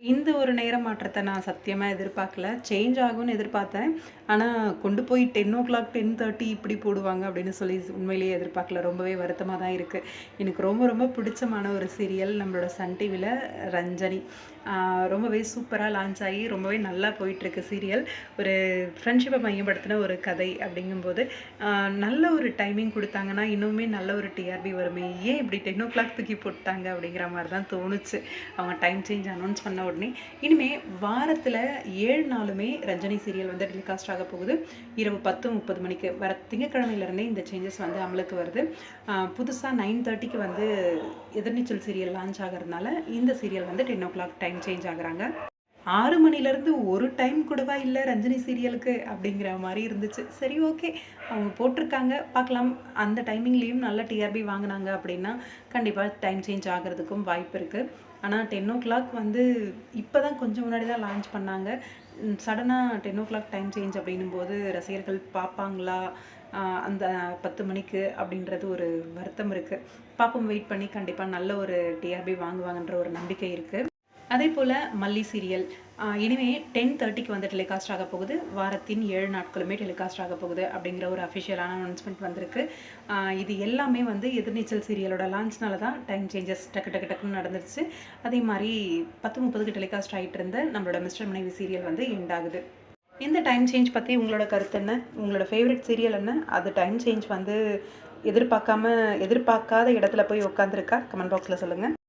இந்த ஒரு நேர மாற்றத்தை நான் சத்தியமாக எதிர்பார்க்கல. சேஞ்ச் ஆகும்னு எதிர்பார்த்தேன். ஆனால் கொண்டு போய் ten o'clock ten thirty இப்படி போடுவாங்க அப்படின்னு சொல்லி உண்மையிலேயே எதிர்பார்க்கல. ரொம்பவே வருத்தமாக தான் இருக்குது எனக்கு ரொம்ப ரொம்ப பிடிச்சமான ஒரு சீரியல் நம்மளோட சன் டிவியில் ரஞ்சனி. ரொம்பவே சூப்பராக லான்ச் ஆகி ரொம்பவே நல்லா போயிட்டுருக்கு சீரியல் ஒரு ஃப்ரெண்ட்ஷிப்பை மையப்படுத்தின ஒரு கதை அப்படிங்கும்போது நல்ல ஒரு டைமிங் கொடுத்தாங்கன்னா இன்னுமே நல்ல ஒரு டிஆர்பி வருமே. ஏன் இப்படி டென் ஓ கிளாக் தூக்கி போட்டாங்க அப்படிங்கிற மாதிரி தான் தோணுச்சு. அவங்க டைம் சேஞ்ச் அனௌன்ஸ் பண்ண உடனே. இனிமே வாரத்தில் ஏழு நாளுமே ரஞ்சனி சீரியல் வந்து டெலிகாஸ்ட் ஆக போகுது. இரவு பத்து முப்பது மணிக்கு வர திங்கக்கிழமையிலேருந்தே இந்த சேஞ்சஸ் வந்து அமலுக்கு வருது. புதுசாக நைன் தேர்ட்டிக்கு வந்து எதிர்நீச்சல் சீரியல் லான்ச் ஆகிறதுனால இந்த சீரியல் வந்து ten o'clock time change ஆகுறாங்க. ஆறு மணிலேருந்து ஒரு டைம் கூடவா இல்லை ரஞ்சினி சீரியலுக்கு அப்படிங்கிற மாதிரி இருந்துச்சு. சரி ஓகே அவங்க போட்டிருக்காங்க. பார்க்கலாம். அந்த டைமிங்லேயும் நல்ல டிஆர்பி வாங்கினாங்க அப்படின்னா கண்டிப்பாக டைம் சேஞ்ச் ஆகிறதுக்கும் வாய்ப்பு இருக்குது ஆனால் டென் ஓ கிளாக் வந்து இப்போ தான் கொஞ்சம் முன்னாடி தான் லான்ச் பண்ணாங்க. சடனாக ten o'clock time change அப்படின்னும் போது ரசிகர்கள் பார்ப்பாங்களா? அந்த பத்து மணிக்கு அப்படின்றது ஒரு வருத்தம் இருக்குது பாப்பம் வெயிட் பண்ணி கண்டிப்பாக நல்ல ஒரு டிஆர்பி வாங்குவாங்கன்ற ஒரு நம்பிக்கை இருக்குது அதே போல் மல்லி சீரியல். இனிமே டென் தேர்ட்டிக்கு வந்து டெலிகாஸ்ட் ஆக போகுது. வாரத்தின் ஏழு நாட்களுமே டெலிகாஸ்ட் ஆக போகுது அப்படிங்கிற ஒரு அஃபிஷியலான அனௌன்ஸ்மெண்ட் வந்திருக்கு. இது எல்லாமே வந்து எதிர்நீச்சல் சீரியலோட லான்ச்னால தான் டைம் சேஞ்சஸ் டக்கு டக்கு டக்குன்னு நடந்துருச்சு. அதே மாதிரி பத்து முப்பதுக்கு டெலிகாஸ்ட் ஆகிட்டு இருந்த நம்மளோட மிஸ்டர் மனைவி சீரியல் வந்து எண்ட் ஆகுது. இந்த டைம் சேஞ்ச் பற்றி உங்களோட கருத்து என்ன? உங்களோட ஃபேவரட் சீரியல் என்ன? அது டைம் சேஞ்ச் வந்து எதிர்பார்க்காம எதிர்பார்க்காத இடத்துல போய் உட்காந்துருக்கா கமெண்ட் பாக்ஸில் சொல்லுங்கள்